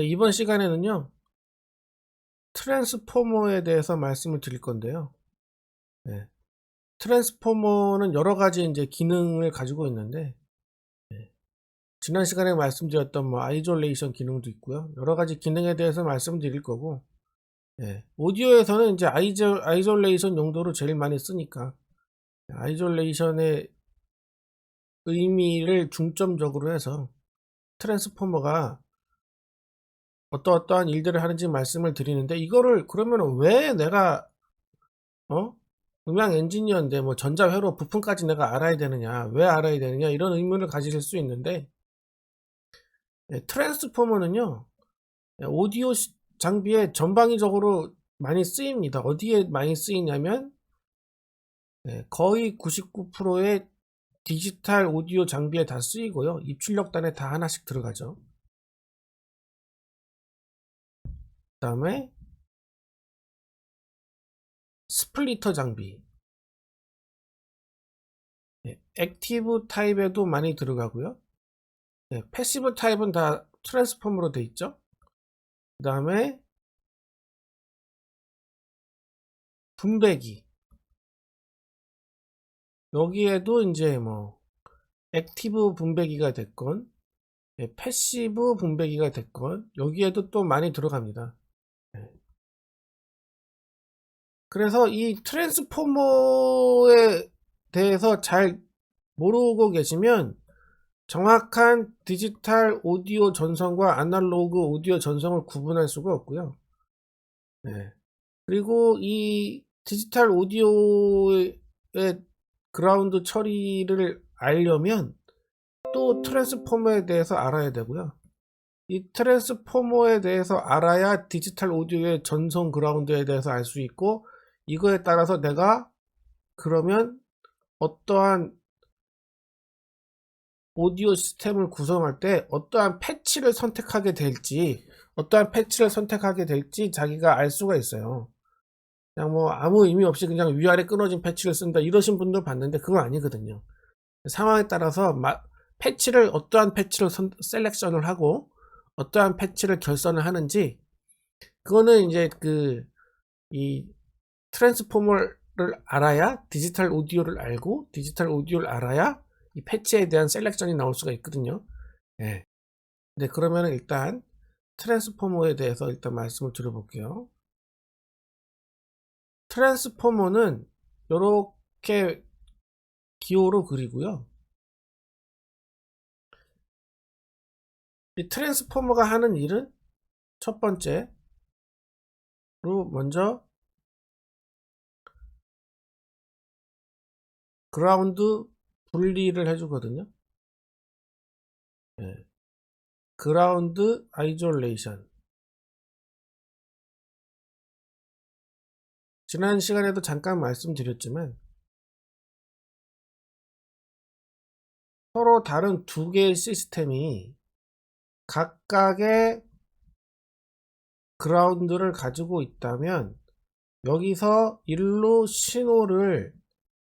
네, 이번 시간에는요, 트랜스포머에 대해서 말씀을 드릴 건데요. 네, 트랜스포머는 여러 가지 이제 기능을 가지고 있는데, 네, 지난 시간에 말씀드렸던 뭐 아이졸레이션 기능도 있고요. 여러 가지 기능에 대해서 말씀드릴 거고, 네, 오디오에서는 이제 아이졸, 아이졸레이션 용도로 제일 많이 쓰니까, 아이졸레이션의 의미를 중점적으로 해서 트랜스포머가 어떠어떠한 일들을 하는지 말씀을 드리는데 이거를 그러면 왜 내가 어? 음향 엔지니어인데 뭐 전자회로 부품까지 내가 알아야 되느냐 왜 알아야 되느냐 이런 의문을 가지실 수 있는데 네, 트랜스포머는요 네, 오디오 시- 장비에 전방위적으로 많이 쓰입니다. 어디에 많이 쓰이냐면 네, 거의 99%의 디지털 오디오 장비에 다 쓰이고요. 입출력단에 다 하나씩 들어가죠 다음에 스플리터 장비. 네, 액티브 타입에도 많이 들어가고요. 네, 패시브 타입은 다 트랜스폼으로 돼 있죠? 그 다음에 분배기. 여기에도 이제 뭐 액티브 분배기가 됐건 네, 패시브 분배기가 됐건 여기에도 또 많이 들어갑니다 그래서 이 트랜스포머에 대해서 잘 모르고 계시면 정확한 디지털 오디오 전송과 아날로그 오디오 전송을 구분할 수가 없고요. 네. 그리고 이 디지털 오디오의 그라운드 처리를 알려면 또 트랜스포머에 대해서 알아야 되고요. 이 트랜스포머에 대해서 알아야 디지털 오디오의 전송 그라운드에 대해서 알 수 있고 이거에 따라서 내가 그러면 어떠한 오디오 시스템을 구성할 때 어떠한 패치를 선택하게 될지 어떠한 패치를 선택하게 될지 자기가 알 수가 있어요. 그냥 뭐 아무 의미 없이 그냥 위아래 끊어진 패치를 쓴다 이러신 분들 봤는데 그건 아니거든요. 상황에 따라서 마- 패치를 어떠한 패치를 선, 셀렉션을 하고 어떠한 패치를 결선을 하는지 그거는 이제 그 이 트랜스포머를 알아야 디지털 오디오를 알고 디지털 오디오를 알아야 이 패치에 대한 셀렉션이 나올 수가 있거든요. 예. 네, 그러면 일단 트랜스포머에 대해서 일단 말씀을 드려볼게요. 트랜스포머는 이렇게 기호로 그리고요. 이 트랜스포머가 하는 일은 첫 번째로 먼저 그라운드 분리를 해주거든요. 예. 그라운드 아이졸레이션. 지난 시간에도 잠깐 말씀드렸지만 서로 다른 두 개의 시스템이 각각의 그라운드를 가지고 있다면 여기서 일로 신호를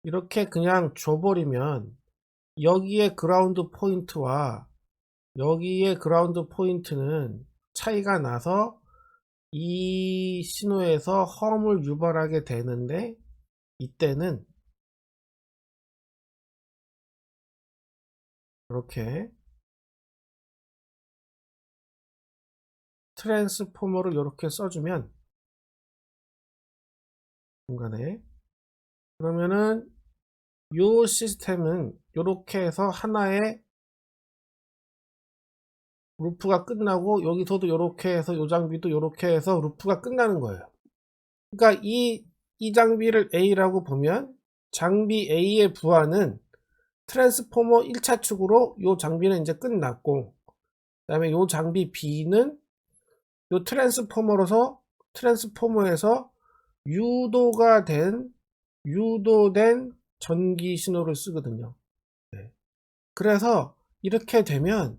이렇게 그냥 줘버리면 여기에 그라운드 포인트와 여기에 그라운드 포인트는 차이가 나서 이 신호에서 험을 유발하게 되는데 이때는 이렇게 트랜스포머를 이렇게 써주면 중간에 그러면은 요 시스템은 이렇게 해서 하나의 루프가 끝나고 여기서도 이렇게 해서 요 장비도 이렇게 해서 루프가 끝나는 거예요. 그러니까 이, 이 장비를 A라고 보면 장비 A의 부하는 트랜스포머 1차 축으로 요 장비는 이제 끝났고 그 다음에 요 장비 B는 요 트랜스포머로서 트랜스포머에서 유도가 된 유도된 전기 신호를 쓰거든요. 네. 그래서 이렇게 되면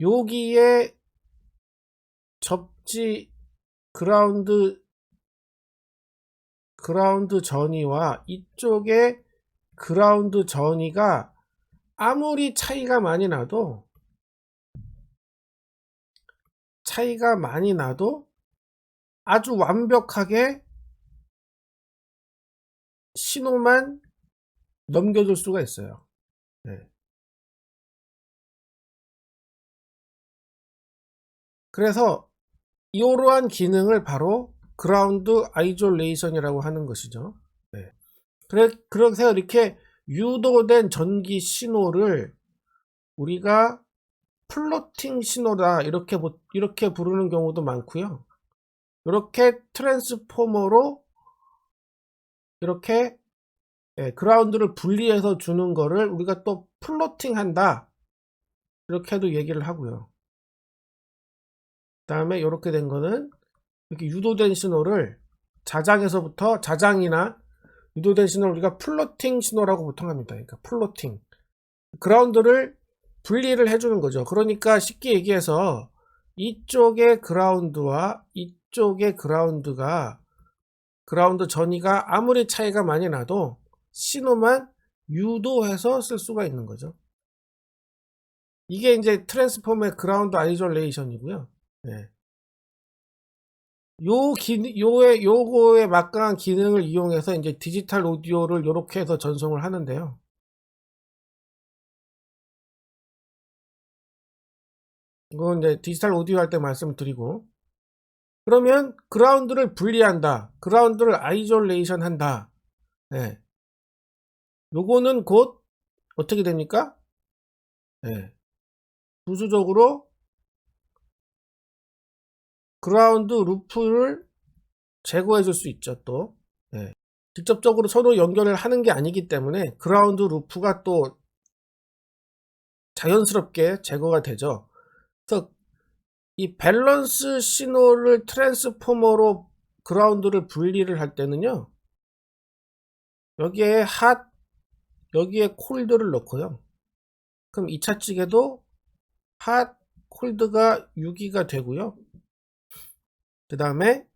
여기에 접지 그라운드 그라운드 전이와 이쪽에 그라운드 전이가 아무리 차이가 많이 나도 차이가 많이 나도 아주 완벽하게 신호만 넘겨줄 수가 있어요. 네. 그래서 이러한 기능을 바로 그라운드 아이졸레이션이라고 하는 것이죠. 네. 그래, 그래서 이렇게 유도된 전기 신호를 우리가 플로팅 신호다 이렇게 보- 이렇게 부르는 경우도 많고요. 이렇게 트랜스포머로 이렇게 예, 그라운드를 분리해서 주는 거를 우리가 또 플로팅 한다 이렇게도 얘기를 하고요. 그 다음에 이렇게 된 거는 이렇게 유도된 신호를 자장에서부터 자장이나 유도된 신호를 우리가 플로팅 신호라고 보통 합니다. 그러니까 플로팅 그라운드를 분리를 해주는 거죠. 그러니까 쉽게 얘기해서 이쪽의 그라운드와 이쪽의 그라운드가 그라운드 전이가 아무리 차이가 많이 나도 신호만 유도해서 쓸 수가 있는 거죠. 이게 이제 트랜스폼의 그라운드 아이솔레이션이고요. 예. 요 기, 요의, 요거에 막강한 기능을 이용해서 이제 디지털 오디오를 이렇게 해서 전송을 하는데요. 이건 이제 디지털 오디오 할 때 말씀을 드리고 그러면 그라운드를 분리한다. 그라운드를 아이솔레이션 한다. 예. 요거는 곧 어떻게 됩니까? 예. 부수적으로 그라운드 루프를 제거해 줄 수 있죠, 또. 예. 직접적으로 서로 연결을 하는 게 아니기 때문에 그라운드 루프가 또 자연스럽게 제거가 되죠. 그래서 이 밸런스 신호를 트랜스포머로 그라운드를 분리를 할 때는요. 여기에 핫, 여기에 콜드를 넣고요. 그럼 2차 측에도 핫, 콜드가 6기가 되고요. 그 다음에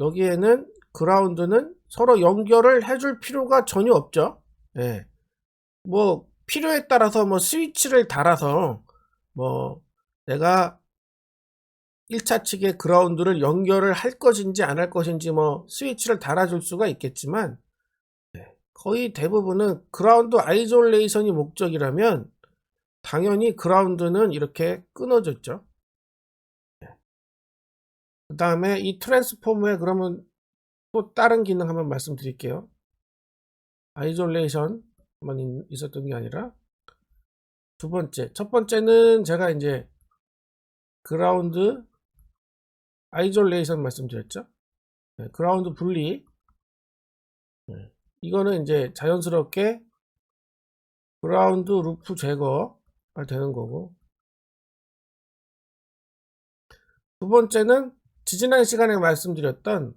여기에는 그라운드는 서로 연결을 해줄 필요가 전혀 없죠. 예. 뭐 필요에 따라서 뭐 스위치를 달아서 뭐 내가 1차 측의 그라운드를 연결을 할 것인지 안 할 것인지 뭐 스위치를 달아줄 수가 있겠지만 네, 거의 대부분은 그라운드 아이솔레이션이 목적이라면 당연히 그라운드는 이렇게 끊어졌죠. 그 다음에 이 트랜스포머에 그러면 또 다른 기능 한번 말씀드릴게요. 아이솔레이션만 있었던 게 아니라 두 번째, 첫 번째는 제가 이제 그라운드 아이솔레이션 말씀드렸죠. 네, 그라운드 분리. 네, 이거는 이제 자연스럽게 그라운드 루프 제거가 되는 거고. 두 번째는 지지난 시간에 말씀드렸던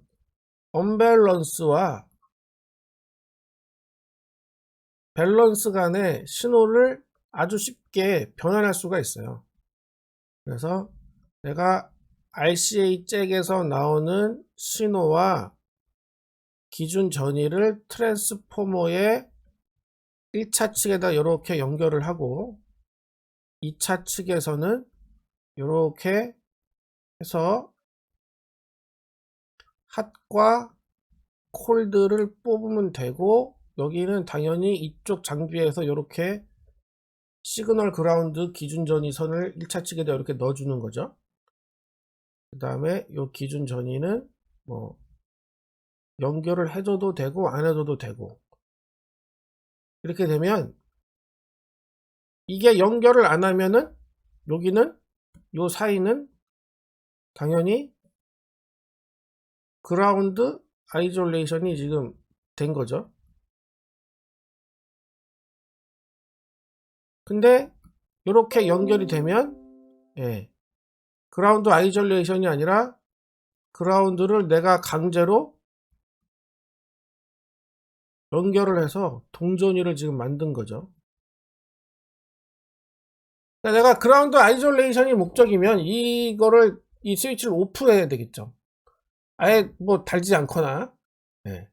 언밸런스와 밸런스 간의 신호를 아주 쉽게 변환할 수가 있어요. 그래서 내가 RCA 잭에서 나오는 신호와 기준 전위를 트랜스포머의 1차 측에다 이렇게 연결을 하고 2차 측에서는 이렇게 해서 핫과 콜드를 뽑으면 되고 여기는 당연히 이쪽 장비에서 이렇게 시그널 그라운드 기준 전위선을 1차 측에다 이렇게 넣어주는 거죠. 그 다음에 이 기준 전위는 뭐 연결을 해줘도 되고 안 해줘도 되고 이렇게 되면 이게 연결을 안 하면은 여기는 요 사이는 당연히 그라운드 아이솔레이션이 지금 된 거죠. 근데 이렇게 연결이 되면 예, 그라운드 아이솔레이션이 아니라 그라운드를 내가 강제로 연결을 해서 동전위를 지금 만든 거죠. 그러니까 내가 그라운드 아이솔레이션이 목적이면 이거를 이 스위치를 오프해야 되겠죠. 아예 뭐 달지 않거나 예.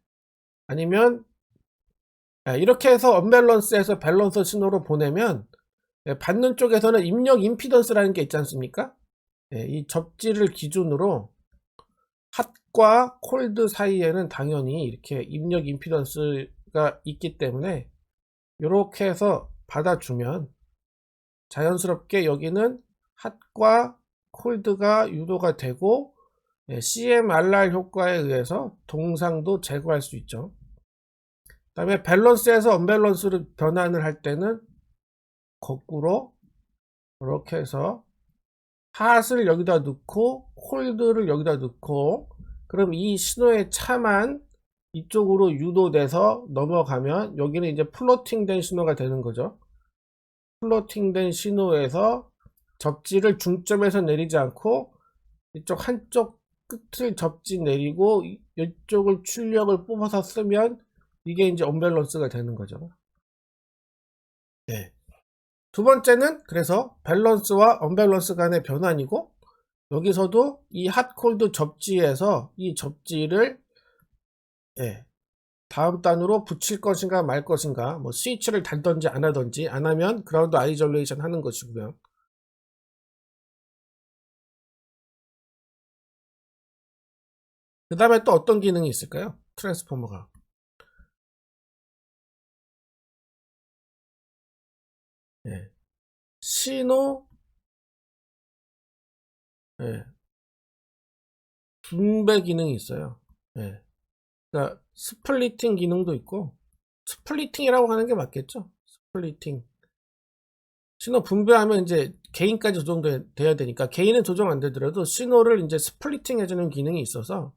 아니면 예, 이렇게 해서 언밸런스에서 밸런스 신호로 보내면 예, 받는 쪽에서는 입력 임피던스라는 게 있지 않습니까? 예, 이 접지를 기준으로 핫과 콜드 사이에는 당연히 이렇게 입력 임피던스가 있기 때문에 이렇게 해서 받아주면 자연스럽게 여기는 핫과 콜드가 유도가 되고 예, CMRR 효과에 의해서 동상도 제거할 수 있죠. 그 다음에 밸런스에서 언밸런스를 변환을 할 때는 거꾸로 이렇게 해서 핫을 여기다 넣고 콜드를 여기다 넣고 그럼 이 신호의 차만 이쪽으로 유도돼서 넘어가면 여기는 이제 플로팅 된 신호가 되는 거죠. 플로팅 된 신호에서 접지를 중점에서 내리지 않고 이쪽 한쪽 끝을 접지 내리고 이- 이쪽을 출력을 뽑아서 쓰면 이게 이제 언밸런스가 되는 거죠. 네. 두 번째는 그래서 밸런스와 언밸런스 간의 변환이고 여기서도 이 핫콜드 접지에서 이 접지를 예, 다음 단으로 붙일 것인가 말 것인가 뭐 스위치를 달던지 안 하던지 안 하면 그라운드 아이졸레이션 하는 것이고요. 그 다음에 또 어떤 기능이 있을까요? 트랜스포머가. 예. 신호, 예. 분배 기능이 있어요. 예. 그러니까 스플리팅 기능도 있고, 스플리팅이라고 하는 게 맞겠죠? 스플리팅. 신호 분배하면 이제 개인까지 조정돼야 되니까 개인은 조정 안 되더라도 신호를 이제 스플리팅 해주는 기능이 있어서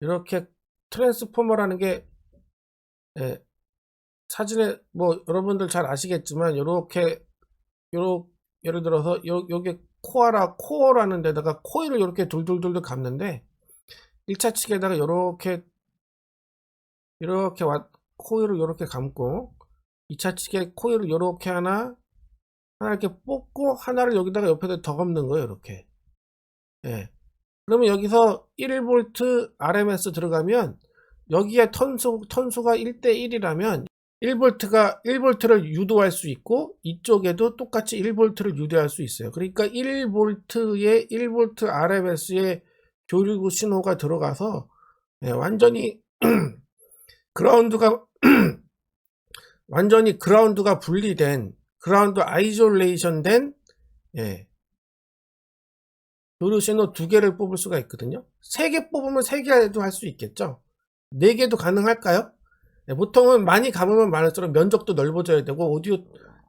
이렇게 트랜스포머라는 게 예, 사진에 뭐 여러분들 잘 아시겠지만 이렇게 요렇 예를 들어서 요 요게 코어라 코어라는 데다가 코일을 이렇게 돌돌돌돌 감는데 1차 측에다가 이렇게 이렇게 와, 코일을 이렇게 감고 2차 측에 코일을 이렇게 하나 하나 이렇게 뽑고 하나를 여기다가 옆에다 더 감는 거예요 이렇게 예. 그러면 여기서 1V RMS 들어가면 여기에 턴수, 턴수가 1대1이라면 1V가 1V를 유도할 수 있고 이쪽에도 똑같이 1V를 유도할 수 있어요. 그러니까 1V에 1V RMS에 교류구 신호가 들어가서 예, 완전히 그라운드가 완전히 그라운드가 분리된 그라운드 아이솔레이션 된 예, 교류 신호 두 개를 뽑을 수가 있거든요. 세 개 뽑으면 세 개도 할 수 있겠죠. 네 개도 가능할까요? 네, 보통은 많이 감으면 많을수록 면적도 넓어져야 되고 오디오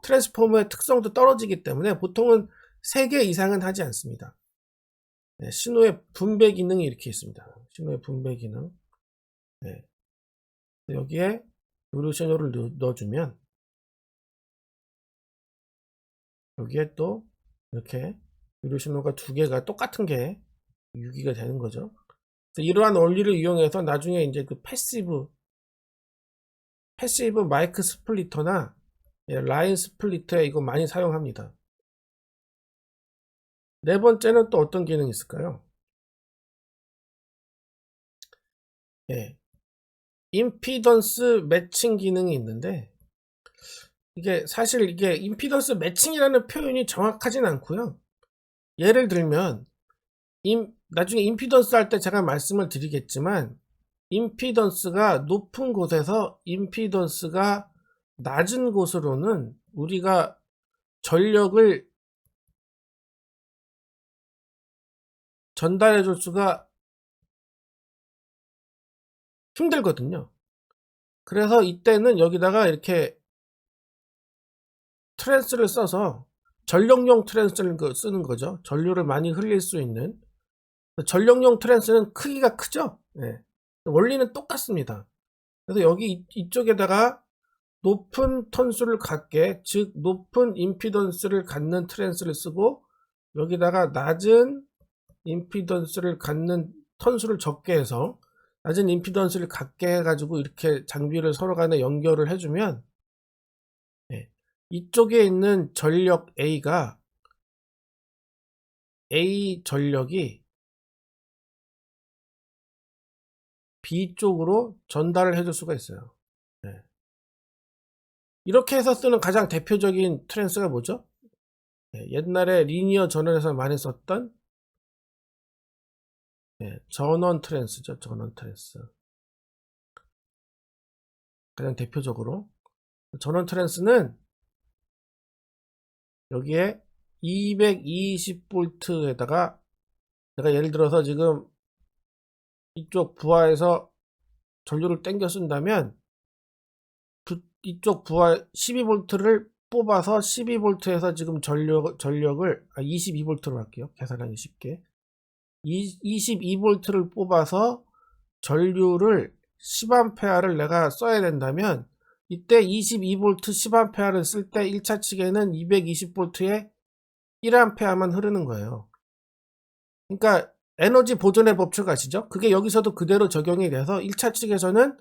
트랜스포머의 특성도 떨어지기 때문에 보통은 세개 이상은 하지 않습니다. 네, 신호의 분배 기능이 이렇게 있습니다. 신호의 분배 기능. 네. 여기에 교류 신호를 넣- 넣어주면 여기에 또 이렇게 유료 신호가 두 개가 똑같은 게 유기가 되는 거죠. 이러한 원리를 이용해서 나중에 이제 그 패시브 패시브 마이크 스플리터나 예, 라인 스플리터에 이거 많이 사용합니다. 네 번째는 또 어떤 기능이 있을까요? 예. 임피던스 매칭 기능이 있는데 이게 사실 이게 임피던스 매칭이라는 표현이 정확하진 않고요. 예를 들면 임, 나중에 임피던스 할 때 제가 말씀을 드리겠지만 임피던스가 높은 곳에서 임피던스가 낮은 곳으로는 우리가 전력을 전달해 줄 수가 힘들거든요. 그래서 이때는 여기다가 이렇게 트랜스를 써서 전력용 트랜스를 그- 쓰는 거죠. 전류를 많이 흘릴 수 있는 전력용 트랜스는 크기가 크죠. 예. 원리는 똑같습니다. 그래서 여기 이- 이쪽에다가 높은 턴수를 갖게 즉 높은 임피던스를 갖는 트랜스를 쓰고 여기다가 낮은 임피던스를 갖는 턴수를 적게 해서 낮은 임피던스를 갖게 해가지고 이렇게 장비를 서로 간에 연결을 해주면 예, 이쪽에 있는 전력 A가 A 전력이 B 쪽으로 전달을 해줄 수가 있어요. 네. 이렇게 해서 쓰는 가장 대표적인 트랜스가 뭐죠? 예, 옛날에 리니어 전원에서 많이 썼던 예, 전원 트랜스죠. 전원 트랜스. 가장 대표적으로 전원 트랜스는 여기에 220V에다가 내가 예를 들어서 지금 이쪽 부하에서 전류를 땡겨 쓴다면 부- 이쪽 부하 12V를 뽑아서 12V에서 지금 전력, 전력을 아, 22V로 할게요. 계산하기 쉽게. 22V를 뽑아서 전류를 10A를 내가 써야 된다면 이때 22V 10A를 쓸 때 1차 측에는 220V에 1A만 흐르는 거예요. 그러니까 에너지 보존의 법칙 아시죠? 그게 여기서도 그대로 적용이 돼서 1차 측에서는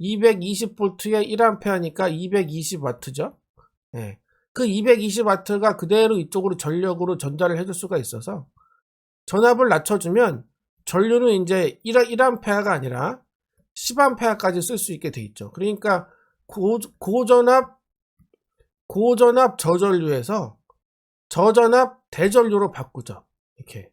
220V에 1A니까 220W죠. 예. 그 220W가 그대로 이쪽으로 전력으로 전달을 해줄 수가 있어서 전압을 낮춰주면 전류는 이제 1, 1A가 아니라 10A까지 쓸 수 있게 돼 있죠. 그러니까 고, 고전압, 고전압 저전류에서 저전압 대전류로 바꾸죠. 이렇게.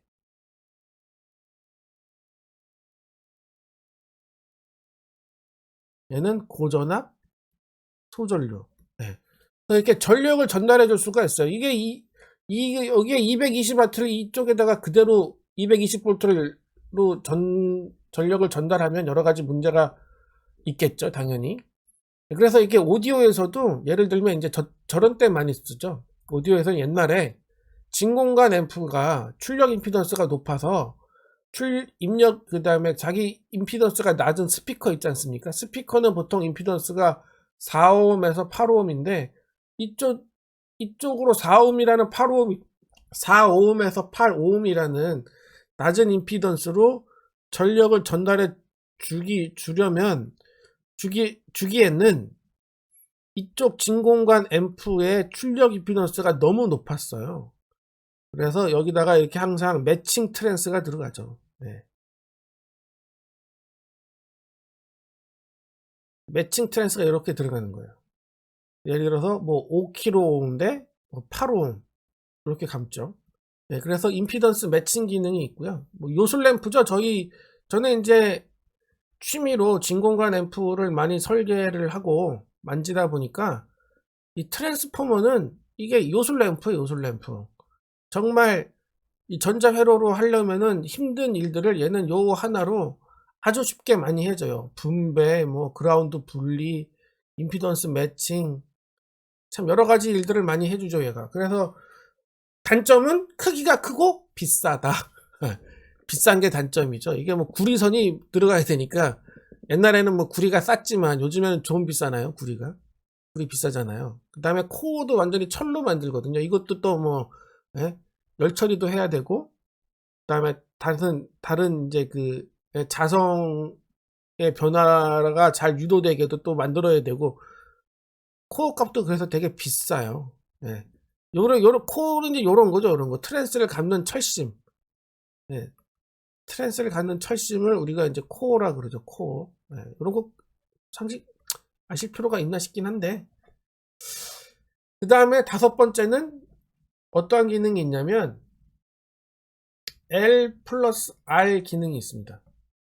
얘는 고전압 소전류. 네. 이렇게 전력을 전달해 줄 수가 있어요. 이게 이, 이 여기에 220W를 이쪽에다가 그대로 220V로 전 전력을 전달하면 여러 가지 문제가 있겠죠, 당연히. 그래서 이게 오디오에서도 예를 들면 이제 저, 저런 때 많이 쓰죠. 오디오에서는 옛날에 진공관 앰프가 출력 임피던스가 높아서 출 입력 그 다음에 자기 임피던스가 낮은 스피커 있지 않습니까? 스피커는 보통 임피던스가 4ohm에서 8ohm인데 이쪽 이쪽으로 4ohm이라는 8ohm 4ohm에서 8ohm이라는 낮은 임피던스로 전력을 전달해 주기 주려면 주기 주기에는 이쪽 진공관 앰프의 출력 임피던스가 너무 높았어요. 그래서 여기다가 이렇게 항상 매칭 트랜스가 들어가죠. 네. 매칭 트랜스가 이렇게 들어가는 거예요. 예를 들어서 뭐 5kΩ인데 뭐 8옴 이렇게 감죠. 네, 그래서 임피던스 매칭 기능이 있고요. 뭐 요술 램프죠. 저희 저는 이제 취미로 진공관 앰프를 많이 설계를 하고 만지다 보니까 이 트랜스포머는 이게 요술 램프예요, 요술 램프. 정말 이 전자회로로 하려면은 힘든 일들을 얘는 요 하나로 아주 쉽게 많이 해줘요. 분배, 뭐 그라운드 분리, 임피던스 매칭, 참 여러 가지 일들을 많이 해주죠, 얘가. 그래서 단점은 크기가 크고 비싸다. 비싼 게 단점이죠. 이게 뭐 구리선이 들어가야 되니까 옛날에는 뭐 구리가 쌌지만 요즘에는 좀 비싸나요, 구리가? 구리 비싸잖아요. 그 다음에 코어도 완전히 철로 만들거든요. 이것도 또뭐 예? 열 처리도 해야 되고, 그 다음에 다른, 다른 이제 그 예, 자성의 변화가 잘 유도되게도 또 만들어야 되고, 코어 값도 그래서 되게 비싸요. 예. 요런, 요런, 코어는 이제 요런 거죠, 요런 거. 트랜스를 감는 철심. 예. 트랜스를 갖는 철심을 우리가 이제 코어라 그러죠, 코어. 예. 요런 거 상식 아실 필요가 있나 싶긴 한데. 그 다음에 다섯 번째는 어떠한 기능이 있냐면 L 플러스 R 기능이 있습니다.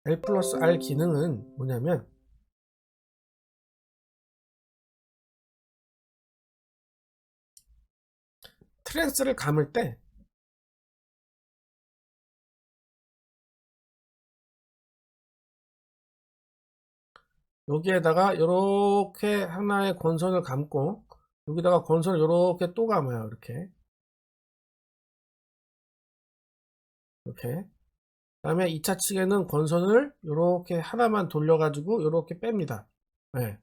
L 플러스 R 기능은 뭐냐면 트랜스를 감을 때 여기에다가 이렇게 하나의 권선을 감고 여기다가 권선을 이렇게 또 감아요 이렇게 이렇게. 그 다음에 2차 측에는 권선을 이렇게 하나만 돌려가지고 이렇게 뺍니다. 네.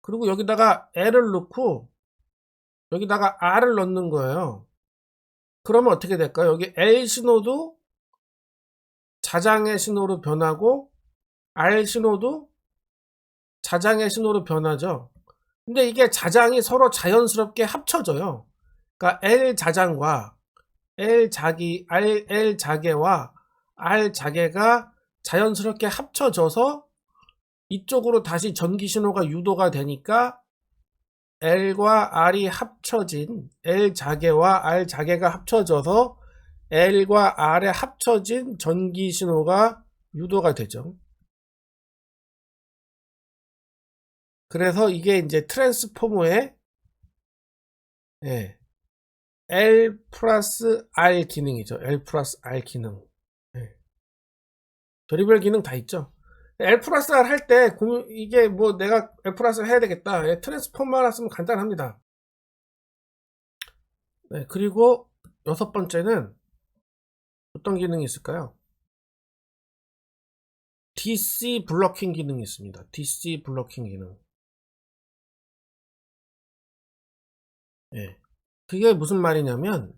그리고 여기다가 L을 넣고 여기다가 R을 넣는 거예요. 그러면 어떻게 될까요? 여기 L 신호도 자장의 신호로 변하고 R 신호도 자장의 신호로 변하죠. 근데 이게 자장이 서로 자연스럽게 합쳐져요. 그러니까 L 자장과 L 자기, R, L 자개와 R 자개가 자연스럽게 합쳐져서 이쪽으로 다시 전기 신호가 유도가 되니까 L과 R이 합쳐진 L 자개와 R 자개가 합쳐져서 L과 R에 합쳐진 전기 신호가 유도가 되죠. 그래서 이게 이제 트랜스포머의 예, L 플러스 R 기능이죠. L 플러스 R 기능. 예. 별의별 기능 다 있죠. L 플러스 R 할 때 이게 뭐 내가 L 플러스 해야 되겠다. 예, 트랜스포머 하나 쓰면 간단합니다. 네, 그리고 여섯 번째는 어떤 기능이 있을까요? DC 블러킹 기능이 있습니다. DC 블러킹 기능. 예. 그게 무슨 말이냐면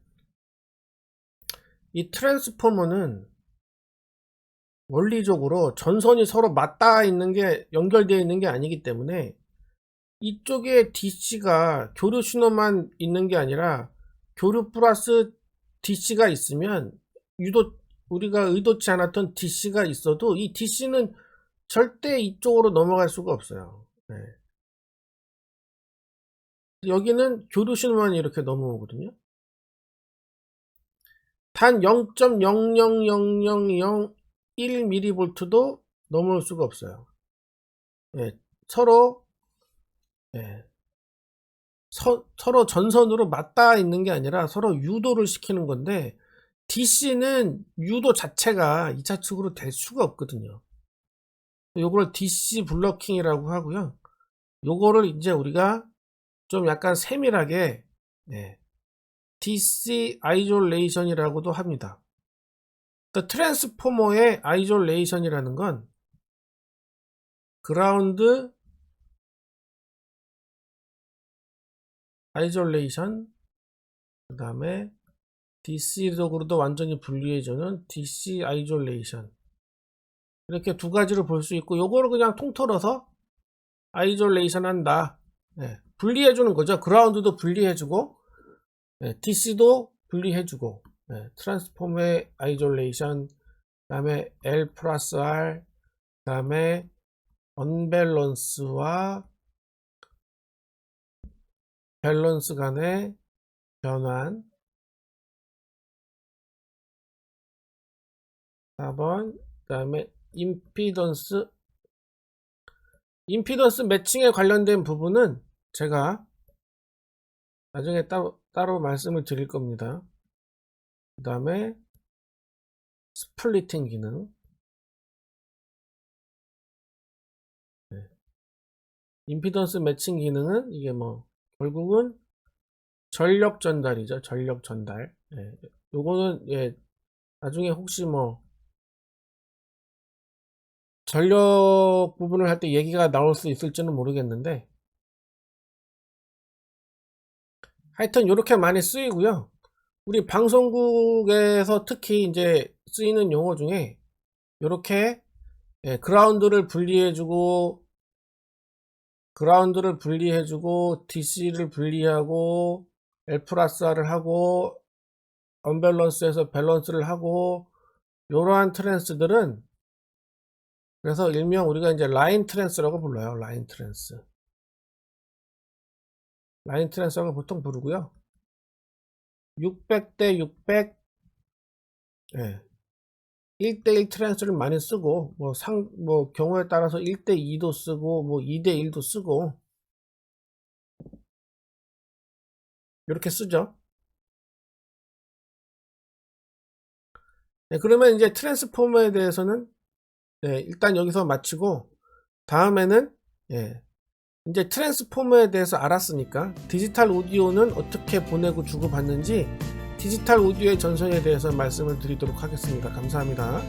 이 트랜스포머는 원리적으로 전선이 서로 맞닿아 있는 게 연결되어 있는 게 아니기 때문에 이쪽에 DC가 교류 신호만 있는 게 아니라 교류 플러스 DC가 있으면 유도 우리가 의도치 않았던 DC가 있어도 이 DC는 절대 이쪽으로 넘어갈 수가 없어요. 네. 여기는 신호만 이렇게 넘어오거든요. 단 0.00001mV도 넘어올 수가 없어요. 네, 서로 네, 서, 서로 전선으로 맞닿아 있는 게 아니라 서로 유도를 시키는 건데 DC는 유도 자체가 2차 측으로 될 수가 없거든요. 요걸 DC 블러킹이라고 하고요. 요거를 이제 우리가 좀 약간 세밀하게 네, DC 아이졸레이션이라고도 합니다. 트랜스포머의 아이졸레이션이라는 건 그라운드 아이졸레이션 그 다음에 DC적으로도 완전히 분리해주는 DC 아이졸레이션. 이렇게 두 가지로 볼 수 있고 요거를 그냥 통틀어서 아이졸레이션 한다. 네, 분리해 주는 거죠. 그라운드도 분리해 주고 네, DC도 분리해 주고 네, 트랜스폼의 아이졸레이션 그 다음에 L 플러스 R 그 다음에 언밸런스와 밸런스 간의 변환. 4번 그 다음에 임피던스. 임피던스 매칭에 관련된 부분은 제가 나중에 따로, 따로 말씀을 드릴 겁니다. 그 다음에 스플리팅 기능 네. 임피던스 매칭 기능은 이게 뭐 결국은 전력 전달이죠. 전력 전달. 예. 요거는 예, 나중에 혹시 뭐 전력 부분을 할 때 얘기가 나올 수 있을지는 모르겠는데 하여튼 이렇게 많이 쓰이고요. 우리 방송국에서 특히 이제 쓰이는 용어 중에 이렇게 예, 그라운드를 분리해주고 그라운드를 분리해주고 DC를 분리하고 L 플러스 R을 하고 언밸런스에서 밸런스를 하고 이러한 트랜스들은 그래서 일명 우리가 이제 라인 트랜스라고 불러요. 라인 트랜스. 라인 트랜스라고 보통 부르고요. 600대 600 예. 1대1 트랜스를 많이 쓰고 뭐 상 뭐 경우에 따라서 1대2도 쓰고 뭐 2대1도 쓰고 이렇게 쓰죠. 네, 그러면 이제 트랜스포머에 대해서는 네, 일단 여기서 마치고 다음에는 예, 이제 트랜스포머에 대해서 알았으니까 디지털 오디오는 어떻게 보내고 주고받는지 디지털 오디오의 전선에 대해서 말씀을 드리도록 하겠습니다. 감사합니다.